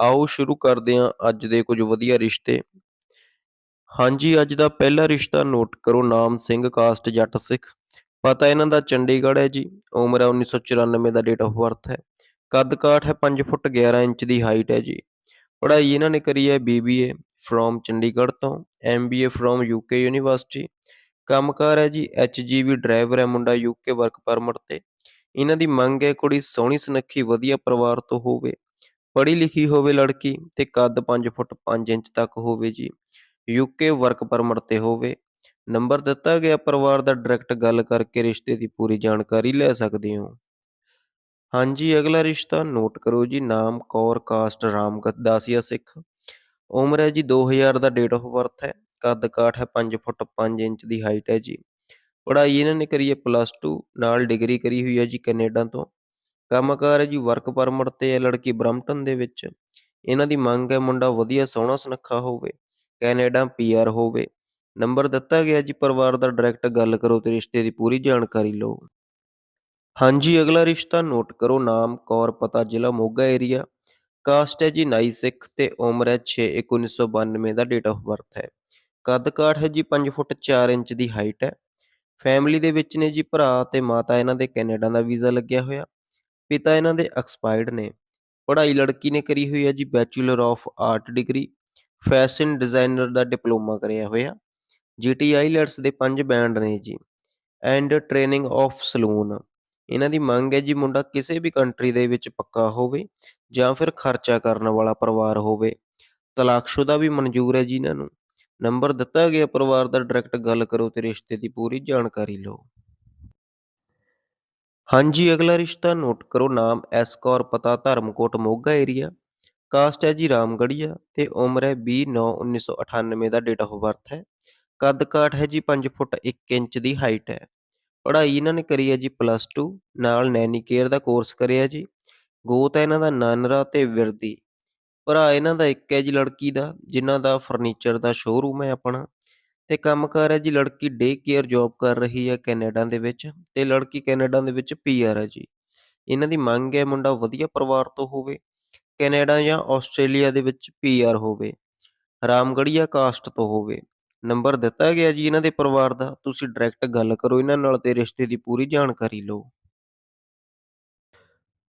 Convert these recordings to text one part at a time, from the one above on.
ਆਓ ਸ਼ੁਰੂ ਕਰਦੇ ਹਾਂ ਅੱਜ ਦੇ ਕੁਝ ਵਧੀਆ ਰਿਸ਼ਤੇ। ਹਾਂਜੀ, ਅੱਜ ਦਾ ਪਹਿਲਾ ਰਿਸ਼ਤਾ ਨੋਟ ਕਰੋ, ਨਾਮ ਸਿੰਘ, ਕਾਸਟ ਜੱਟ ਸਿੱਖ। ਪਤਾ ਇਹਨਾਂ ਦਾ ਚੰਡੀਗੜ੍ਹ ਹੈ ਜੀ, ਉਮਰ ਹੈ 1994 ਦਾ ਡੇਟ ਆਫ ਬਰਥ ਹੈ। ਕੱਦ ਕਾਠ ਹੈ 5 ਫੁੱਟ 11 ਇੰਚ ਦੀ ਹਾਈਟ ਹੈ ਜੀ। ਪੜ੍ਹਾਈ ਇਹਨਾਂ ਨੇ ਕਰੀ ਹੈ ਬੀਬੀਏ ਫਰੋਮ ਚੰਡੀਗੜ੍ਹ ਤੋਂ ਐਮਬੀਏ ਫਰੋਮ ਯੂਕੇ ਯੂਨੀਵਰਸਿਟੀ ਕੰਮਕਾਰ ਹੈ ਜੀ ਐਚਜੀਵੀ ਡਰਾਈਵਰ ਹੈ ਮੁੰਡਾ ਯੂਕੇ ਵਰਕ ਪਰਮਿਟ ਤੇ। ਇਹਨਾਂ ਦੀ ਮੰਗ ਹੈ ਕੁੜੀ ਸੋਹਣੀ ਸੁਨੱਖੀ, ਵਧੀਆ ਪਰਿਵਾਰ ਤੋਂ ਹੋਵੇ। ਪੜ੍ਹੀ ਲਿਖੀ ਹੋਵੇ ਲੜਕੀ ਤੇ ਕੱਦ 5 ਫੁੱਟ 5 ਇੰਚ ਤੱਕ ਹੋਵੇ ਜੀ। ਯੂਕੇ ਵਰਕ ਪਰਮਿਟ ਤੇ ਹੋਵੇ। ਨੰਬਰ ਦਿੱਤਾ ਗਿਆ ਪਰਿਵਾਰ ਦਾ ਡਾਇਰੈਕਟ ਗੱਲ ਕਰਕੇ ਰਿਸ਼ਤੇ ਦੀ ਪੂਰੀ ਜਾਣਕਾਰੀ ਲੈ ਸਕਦੇ ਹੋ। ਹਾਂਜੀ, ਅਗਲਾ ਰਿਸ਼ਤਾ ਨੋਟ ਕਰੋ ਜੀ, ਨਾਮ, ਕੌਰ, ਕਾਸਟ ਰਾਮਦਾਸੀਆ ਸਿੱਖ। ਉਮਰ ਹੈ ਜੀ 2000 ਦਾ ਡੇਟ ਆਫ ਬਰਥ ਹੈ। ਕੱਦ ਕਾਠ ਹੈ 5 ਫੁੱਟ 5 ਇੰਚ ਦੀ ਹਾਈਟ ਹੈ ਜੀ। ਪੜ੍ਹਾਈ ਇਹਨਾਂ ਨੇ ਕਰੀ ਹੈ ਪਲੱਸ 2 ਨਾਲ ਡਿਗਰੀ ਕਰੀ ਹੋਈ ਹੈ ਜੀ ਕੈਨੇਡਾ ਤੋਂ। ਕੰਮਕਾਰ ਹੈ ਜੀ ਵਰਕ ਪਰਮਿਟ ਤੇ ਹੈ ਲੜਕੀ ਬਰਮਟਨ ਦੇ ਵਿੱਚ। ਇਹਨਾਂ ਦੀ ਮੰਗ ਹੈ ਮੁੰਡਾ ਵਧੀਆ ਸੋਹਣਾ ਸੁਨੱਖਾ ਹੋਵੇ, ਕੈਨੇਡਾ ਪੀਆਰ ਹੋਵੇ। ਨੰਬਰ ਦਿੱਤਾ ਗਿਆ ਜੀ, ਪਰਿਵਾਰ ਦਾ ਡਾਇਰੈਕਟ ਗੱਲ ਕਰੋ ਤੇ ਰਿਸ਼ਤੇ ਦੀ ਪੂਰੀ ਜਾਣਕਾਰੀ ਲਓ। ਹਾਂਜੀ, ਅਗਲਾ ਰਿਸ਼ਤਾ ਨੋਟ ਕਰੋ, ਨਾਮ, ਕੌਰ, ਪਤਾ, ਜ਼ਿਲ੍ਹਾ, ਮੋਗਾ ਏਰੀਆ ਕਾਸਟ ਹੈ ਜੀ, ਨਾਈ ਸਿੱਖ ਤੇ ਉਮਰ ਹੈ 6 1992 ਦਾ ਡੇਟ ਆਫ ਬਰਥ ਹੈ। ਕੱਦ ਕਾਠ ਹੈ ਜੀ 5 ਫੁੱਟ 4 ਇੰਚ ਦੀ ਹਾਈਟ ਹੈ। ਫੈਮਿਲੀ ਦੇ ਵਿੱਚ ਨੇ ਜੀ, ਭਰਾ ਤੇ ਮਾਤਾ ਇਹਨਾਂ ਦੇ ਕੈਨੇਡਾ ਦਾ ਵੀਜ਼ਾ ਲੱਗਿਆ ਹੋਇਆ। ਪਿਤਾ ਇਹਨਾਂ ਦੇ ਐਕਸਪਾਇਰਡ ਨੇ। ਪੜ੍ਹਾਈ ਲੜਕੀ ਨੇ ਕਰੀ ਹੋਈ ਹੈ ਜੀ bachelor of art degree fashion designer the diploma ਕਰਿਆ ਹੋਇਆ। ਜੀਟੀ ਆਈਲੈਟਸ ਦੇ ਪੰਜ ਬੈਂਡ ਨੇ ਜੀ ਐਂਡ ਟ੍ਰੇਨਿੰਗ ਆਫ ਸਲੂਨ ਇਹਨਾਂ ਦੀ ਮੰਗ ਹੈ ਜੀ ਮੁੰਡਾ ਕਿਸੇ ਵੀ ਕੰਟਰੀ ਦੇ ਵਿੱਚ ਪੱਕਾ ਹੋਵੇ ਜਾਂ ਫਿਰ ਖਰਚਾ ਕਰਨ ਵਾਲਾ ਪਰਿਵਾਰ ਹੋਵੇ। ਤਲਾਕਸ਼ੁਦਾ ਵੀ ਮਨਜ਼ੂਰ ਹੈ ਜੀ ਇਹਨਾਂ ਨੂੰ। ਨੰਬਰ ਦਿੱਤਾ ਗਿਆ ਪਰਿਵਾਰ ਦਾ ਡਾਇਰੈਕਟ ਗੱਲ ਕਰੋ ਤੇ ਰਿਸ਼ਤੇ ਦੀ ਪੂਰੀ ਜਾਣਕਾਰੀ ਲਓ। ਹਾਂਜੀ, ਅਗਲਾ ਰਿਸ਼ਤਾ ਨੋਟ ਕਰੋ, ਨਾਮ ਐਸ ਕੌਰ ਪਤਾ, ਧਰਮਕੋਟ, ਮੋਗਾ ਏਰੀਆ ਕਾਸਟ ਹੈ ਜੀ ਰਾਮਗੜੀਆ ਤੇ ਉਮਰ ਹੈ 20/9/1998 ਦਾ ਡੇਟ ਆਫ ਬਰਥ ਹੈ। ਕੱਦ ਕਾਠ ਹੈ ਜੀ 5 ਫੁੱਟ 1 ਇੰਚ ਦੀ ਹਾਈਟ ਹੈ। ਪੜ੍ਹਾਈ ਇਹਨਾਂ ਨੇ ਕਰੀ ਹੈ ਜੀ ਪਲੱਸ 2 ਨਾਲ ਨੈਨੀ ਕੇਅਰ ਦਾ ਕੋਰਸ ਕਰਿਆ ਜੀ। ਗੋਤ ਹੈ ਇਹਨਾਂ ਦਾ ਨਾਨਰਾ ਤੇ ਵਿਰਦੀ। ਭਰਾ ਇਹਨਾਂ ਦਾ ਇੱਕ ਹੈ ਜੀ ਲੜਕੀ ਦਾ, ਜਿਨ੍ਹਾਂ ਦਾ ਫਰਨੀਚਰ ਦਾ ਸ਼ੋਰੂਮ ਹੈ ਆਪਣਾ। ਤੇ ਕੰਮਕਾਰ ਹੈ ਜੀ, ਲੜਕੀ ਡੇ ਕੇਅਰ ਜੌਬ ਕਰ ਰਹੀ ਹੈ ਕੈਨੇਡਾ ਦੇ ਵਿੱਚ ਤੇ ਲੜਕੀ ਕੈਨੇਡਾ ਦੇ ਵਿੱਚ ਪੀਆਰ ਹੈ ਜੀ। ਇਹਨਾਂ ਦੀ ਮੰਗ ਹੈ ਮੁੰਡਾ ਵਧੀਆ ਪਰਿਵਾਰ ਤੋਂ ਹੋਵੇ, ਕੈਨੇਡਾ ਜਾਂ ਆਸਟ੍ਰੇਲੀਆ ਦੇ ਵਿੱਚ ਪੀਆਰ ਹੋਵੇ ਰਾਮਗੜੀਆ ਕਾਸਟ ਤੋਂ ਹੋਵੇ। ਨੰਬਰ ਦਿੱਤਾ ਗਿਆ ਜੀ ਇਹਨਾਂ ਦੇ ਪਰਿਵਾਰ ਦਾ, ਤੁਸੀਂ ਡਾਇਰੈਕਟ ਗੱਲ ਕਰੋ ਇਹਨਾਂ ਨਾਲ ਤੇ ਰਿਸ਼ਤੇ ਦੀ ਪੂਰੀ ਜਾਣਕਾਰੀ ਲਓ।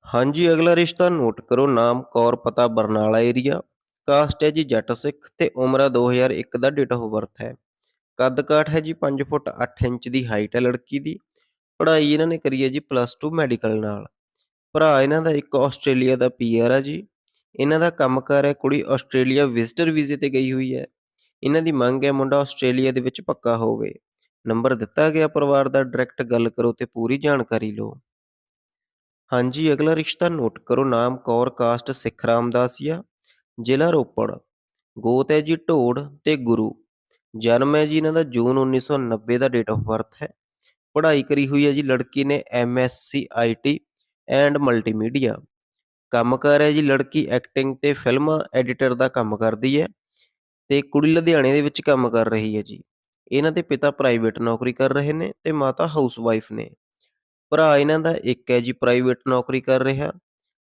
ਹਾਂਜੀ, ਅਗਲਾ ਰਿਸ਼ਤਾ ਨੋਟ ਕਰੋ, ਨਾਮ ਕੌਰ, ਪਤਾ ਬਰਨਾਲਾ ਏਰੀਆ ਕਾਸਟ ਹੈ ਜੀ ਜੱਟ ਸਿੱਖ ਤੇ ਉਮਰ ਹੈ 2001 ਦਾ ਡੇਟ ਆਫ ਬਰਥ ਹੈ। ਕੱਦ ਕਾਠ ਹੈ ਜੀ 5 ਫੁੱਟ 8 ਇੰਚ ਦੀ ਹਾਈਟ ਹੈ ਲੜਕੀ ਦੀ। ਪੜ੍ਹਾਈ ਇਹਨਾਂ ਨੇ ਕਰੀ ਹੈ ਜੀ ਪਲੱਸ 2 ਮੈਡੀਕਲ ਨਾਲ। ਭਰਾ ਇਹਨਾਂ ਦਾ ਇੱਕ ਆਸਟ੍ਰੇਲੀਆ ਦਾ ਪੀਆਰ ਹੈ ਜੀ। ਇਹਨਾਂ ਦਾ ਕੰਮਕਾਰ ਹੈ, ਕੁੜੀ ਆਸਟ੍ਰੇਲੀਆ ਵਿਜ਼ਟਰ ਵੀਜ਼ੇ ਤੇ ਗਈ ਹੋਈ ਹੈ। ਇਹਨਾਂ ਦੀ ਮੰਗ ਹੈ ਮੁੰਡਾ ਆਸਟ੍ਰੇਲੀਆ ਦੇ ਵਿੱਚ ਪੱਕਾ ਹੋਵੇ। ਨੰਬਰ ਦਿੱਤਾ ਗਿਆ ਪਰਿਵਾਰ ਦਾ ਡਾਇਰੈਕਟ ਗੱਲ ਕਰੋ ਤੇ ਪੂਰੀ ਜਾਣਕਾਰੀ ਲਓ। ਹਾਂਜੀ, ਅਗਲਾ ਰਿਸ਼ਤਾ ਨੋਟ ਕਰੋ, ਨਾਮ ਕੌਰ ਕਾਸਟ ਸਿੱਖ ਰਾਮਦਾਸੀਆ ਜ਼ਿਲ੍ਹਾ ਰੋਪੜ। ਗੋਤ ਹੈ ਜੀ ਢੋੜ ਤੇ ਗੁਰੂ। ਜਨਮ ਹੈ ਜੀ ਇਹਨਾਂ ਦਾ, ਜੂਨ 1990 ਦਾ ਡੇਟ ਆਫ ਬਰਥ ਹੈ। ਪੜ੍ਹਾਈ ਕਰੀ ਹੋਈ ਹੈ ਜੀ ਲੜਕੀ ਨੇ ਐਮਐਸਸੀ ਆਈਟੀ ਐਂਡ ਮਲਟੀਮੀਡੀਆ ਕੰਮ ਕਰ ਹੈ ਜੀ ਲੜਕੀ ਐਕਟਿੰਗ ਤੇ ਫਿਲਮਾਂ ਐਡੀਟਰ ਦਾ ਕੰਮ ਕਰਦੀ ਹੈ ਤੇ ਕੁੜੀ ਲੁਧਿਆਣੇ ਦੇ ਵਿੱਚ ਕੰਮ ਕਰ ਰਹੀ ਹੈ ਜੀ। ਇਹਨਾਂ ਦੇ ਪਿਤਾ ਪ੍ਰਾਈਵੇਟ ਨੌਕਰੀ ਕਰ ਰਹੇ ਨੇ ਤੇ ਮਾਤਾ ਹਾਊਸ ਵਾਈਫ ਨੇ। ਭਰਾ ਇਹਨਾਂ ਦਾ ਇੱਕ ਹੈ ਜੀ ਪ੍ਰਾਈਵੇਟ ਨੌਕਰੀ ਕਰ ਰਿਹਾ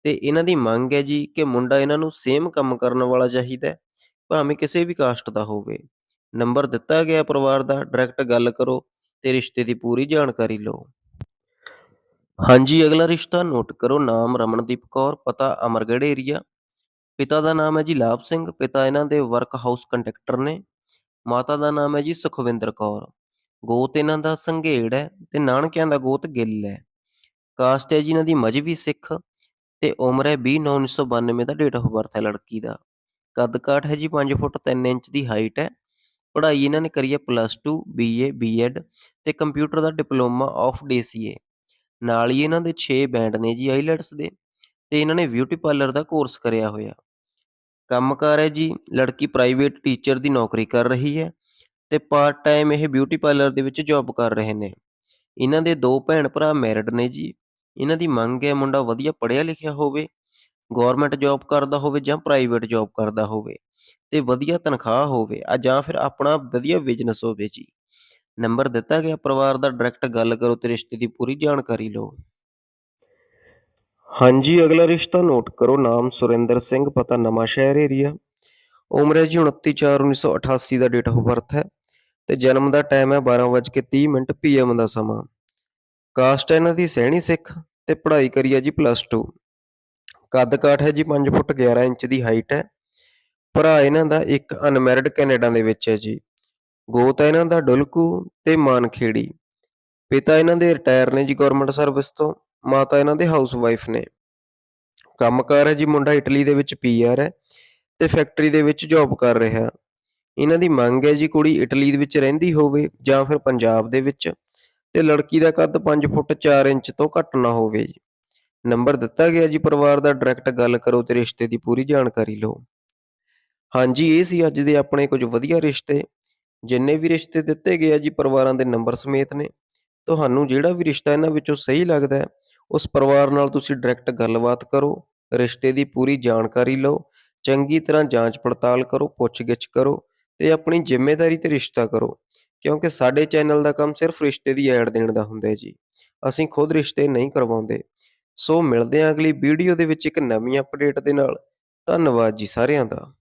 ਤੇ ਇਹਨਾਂ ਦੀ ਮੰਗ ਹੈ ਜੀ ਕਿ ਮੁੰਡਾ ਇਹਨਾਂ ਨੂੰ ਸੇਮ ਕੰਮ ਕਰਨ ਵਾਲਾ ਚਾਹੀਦਾ ਭਾਵੇਂ ਕਿਸੇ ਵੀ ਕਾਸਟ ਦਾ ਹੋਵੇ। ਨੰਬਰ ਦਿੱਤਾ ਗਿਆ ਪਰਿਵਾਰ ਦਾ ਡਾਇਰੈਕਟ ਗੱਲ ਕਰੋ ਤੇ ਰਿਸ਼ਤੇ ਦੀ ਪੂਰੀ ਜਾਣਕਾਰੀ ਲਓ। ਹਾਂਜੀ, ਅਗਲਾ ਰਿਸ਼ਤਾ ਨੋਟ ਕਰੋ, ਨਾਮ ਰਮਨਦੀਪ ਕੌਰ, ਪਤਾ ਅਮਰਗੜ੍ਹ ਏਰੀਆ ਪਿਤਾ ਦਾ ਨਾਮ ਹੈ ਜੀ ਲਾਭ ਸਿੰਘ, ਪਿਤਾ ਇਹਨਾਂ ਦੇ ਵਰਕ ਹਾਊਸ ਕੰਟਰੈਕਟਰ ਨੇ। ਮਾਤਾ ਦਾ ਨਾਮ ਹੈ ਜੀ ਸੁਖਵਿੰਦਰ ਕੌਰ। ਗੋਤ ਇਹਨਾਂ ਦਾ ਸੰਘੇੜ ਹੈ ਤੇ ਨਾਨਕਿਆਂ ਦਾ ਗੋਤ ਗਿੱਲ ਹੈ। ਕਾਸਟ ਹੈ ਜੀ ਇਹਨਾਂ ਦੀ ਮਜਬੀ ਸਿੱਖ ਤੇ ਉਮਰ ਹੈ 20/9/1992 ਦਾ ਡੇਟ ਆਫ ਬਰਥ ਹੈ ਲੜਕੀ ਦਾ। ਕੱਦ ਕਾਠ ਹੈ ਜੀ 5 ਫੁੱਟ 3 ਇੰਚ ਦੀ ਹਾਈਟ ਹੈ। ਪੜ੍ਹਾਈ ਇਹਨਾਂ ਨੇ ਕਰੀ ਹੈ ਪਲੱਸ 2 ਬੀਏ ਬੀਐਡ ਤੇ ਕੰਪਿਊਟਰ ਦਾ ਡਿਪਲੋਮਾ ਆਫ ਡੀਸੀਏ ਨਾਲ ਹੀ ਇਹਨਾਂ ਦੇ 6 ਬੈਂਡ ਨੇ ਜੀ ਆਈਲੈਟਸ ਦੇ ਤੇ ਇਹਨਾਂ ਨੇ ਬਿਊਟੀ ਪਾਰਲਰ ਦਾ ਕੋਰਸ ਕਰਿਆ ਹੋਇਆ। ਕੰਮਕਾਰ ਹੈ ਜੀ, ਲੜਕੀ ਪ੍ਰਾਈਵੇਟ ਟੀਚਰ ਦੀ ਨੌਕਰੀ ਕਰ ਰਹੀ ਹੈ ਤੇ ਪਾਰਟ ਟਾਈਮ ਇਹ ਬਿਊਟੀ ਪਾਰਲਰ ਦੇ ਵਿੱਚ ਜੌਬ ਕਰ ਰਹੇ ਨੇ। ਇਹਨਾਂ ਦੇ ਦੋ ਭੈਣ ਭਰਾ ਮੈਰਿਡ ਨੇ ਜੀ, ਇਹਨਾਂ ਦੀ ਮੰਗ ਹੈ ਮੁੰਡਾ ਵਧੀਆ ਪੜ੍ਹਿਆ ਲਿਖਿਆ ਹੋਵੇ ਗਵਰਨਮੈਂਟ ਜੌਬ ਕਰਦਾ ਹੋਵੇ ਜਾਂ ਪ੍ਰਾਈਵੇਟ ਜੌਬ ਕਰਦਾ ਹੋਵੇ। ਤੇ ਵਧੀਆ ਤਨਖਾਹ ਹੋਵੇ ਆ ਜਾਂ ਫਿਰ ਆਪਣਾ ਵਧੀਆ ਬਿਜ਼ਨਸ ਹੋਵੇ ਜੀ। ਨੰਬਰ ਦਿੱਤਾ ਗਿਆ ਪਰਿਵਾਰ ਦਾ ਡਾਇਰੈਕਟ ਗੱਲ ਕਰੋ ਤੇ ਰਿਸ਼ਤੇ ਦੀ ਪੂਰੀ ਜਾਣਕਾਰੀ ਲਓ। ਹਾਂਜੀ, ਅਗਲਾ ਰਿਸ਼ਤਾ ਨੋਟ ਕਰੋ, ਨਾਮ ਸੁਰਿੰਦਰ ਸਿੰਘ, ਪਤਾ ਨਵਾਂ ਸ਼ਹਿਰ ਏਰੀਆ ਉਮਰ ਹੈ ਜੀ 29/4/1988 ਦਾ ਡੇਟ ਆਫ ਬਰਥ ਹੈ ਤੇ ਜਨਮ ਦਾ ਟਾਈਮ ਹੈ 12:30 ਮਿੰਟ ਪੀਐਮ ਦਾ ਸਮਾਂ। ਕਾਸਟ ਹੈ ਇਹਨਾਂ ਦੀ ਸਹਿਣੀ ਸਿੱਖ ਤੇ ਪੜ੍ਹਾਈ ਕਰੀ ਹੈ ਜੀ ਪਲੱਸ 2 ਕੱਦ ਕਾਠ ਹੈ ਜੀ 5 ਫੁੱਟ 11 ਇੰਚ ਦੀ ਹਾਈਟ ਹੈ। ਭਰਾ ਇਹਨਾਂ ਦਾ ਇੱਕ ਅਨਮੈਰਿਡ ਕੈਨੇਡਾ ਦੇ ਵਿੱਚ ਹੈ ਜੀ। ਗੋਤ ਹੈ ਇਹਨਾਂ ਦਾ ਡੁਲਕੂ ਤੇ ਮਾਨਖੇੜੀ। ਪਿਤਾ ਇਹਨਾਂ ਦੇ ਰਿਟਾਇਰ ਨੇ ਜੀ ਗਵਰਨਮੈਂਟ ਸਰਵਿਸ ਤੋਂ, ਮਾਤਾ ਇਹਨਾਂ ਦੇ ਹਾਊਸ ਵਾਈਫ ਨੇ। ਕੰਮਕਾਰ ਹੈ ਜੀ ਮੁੰਡਾ ਇਟਲੀ ਦੇ ਵਿੱਚ ਪੀਆਰ ਹੈ ਤੇ ਫੈਕਟਰੀ ਦੇ ਵਿੱਚ ਜੌਬ ਕਰ ਰਿਹਾ। ਇਹਨਾਂ ਦੀ ਮੰਗ ਹੈ ਜੀ ਕੁੜੀ ਇਟਲੀ ਦੇ ਵਿੱਚ ਰਹਿੰਦੀ ਹੋਵੇ ਜਾਂ ਫਿਰ ਪੰਜਾਬ ਦੇ ਵਿੱਚ ਤੇ ਲੜਕੀ ਦਾ ਕੱਦ 5 ਫੁੱਟ 4 ਇੰਚ ਤੋਂ ਘੱਟ ਨਾ ਹੋਵੇ ਜੀ। ਨੰਬਰ ਦਿੱਤਾ ਗਿਆ ਜੀ ਪਰਿਵਾਰ ਦਾ ਡਾਇਰੈਕਟ ਗੱਲ ਕਰੋ ਤੇ ਰਿਸ਼ਤੇ ਦੀ ਪੂਰੀ ਜਾਣਕਾਰੀ ਲਓ। ਹਾਂਜੀ, ਇਹ ਸੀ ਅੱਜ ਦੇ ਆਪਣੇ ਕੁਝ ਵਧੀਆ ਰਿਸ਼ਤੇ। ਜਿੰਨੇ ਵੀ ਰਿਸ਼ਤੇ ਦਿੱਤੇ ਗਏ ਆ ਜੀ ਪਰਿਵਾਰਾਂ ਦੇ ਨੰਬਰ ਸਮੇਤ ਨੇ, ਤੁਹਾਨੂੰ ਜਿਹੜਾ ਵੀ ਰਿਸ਼ਤਾ ਇਹਨਾਂ ਵਿੱਚੋਂ ਸਹੀ ਲੱਗਦਾ ਹੈ, ਉਸ ਪਰਿਵਾਰ ਨਾਲ ਤੁਸੀਂ ਡਾਇਰੈਕਟ ਗੱਲਬਾਤ ਕਰੋ, ਰਿਸ਼ਤੇ ਦੀ ਪੂਰੀ ਜਾਣਕਾਰੀ ਲਓ, ਚੰਗੀ ਤਰ੍ਹਾਂ ਜਾਂਚ ਪੜਤਾਲ ਕਰੋ, ਪੁੱਛਗਿੱਛ ਕਰੋ ਤੇ ਆਪਣੀ ਜ਼ਿੰਮੇਵਾਰੀ ਤੇ ਰਿਸ਼ਤਾ ਕਰੋ। ਕਿਉਂਕਿ ਸਾਡੇ ਚੈਨਲ ਦਾ ਕੰਮ ਸਿਰਫ ਰਿਸ਼ਤੇ ਦੀ ਐਡ ਦੇਣ ਦਾ ਹੁੰਦਾ ਹੈ ਜੀ। ਅਸੀਂ ਖੁਦ ਰਿਸ਼ਤੇ ਨਹੀਂ ਕਰਵਾਉਂਦੇ। ਸੋ ਮਿਲਦੇ ਹਾਂ ਅਗਲੀ ਵੀਡੀਓ ਦੇ ਵਿੱਚ ਇੱਕ ਨਵੀਂ ਅਪਡੇਟ ਦੇ ਨਾਲ। ਧੰਨਵਾਦ ਜੀ ਸਾਰਿਆਂ ਦਾ।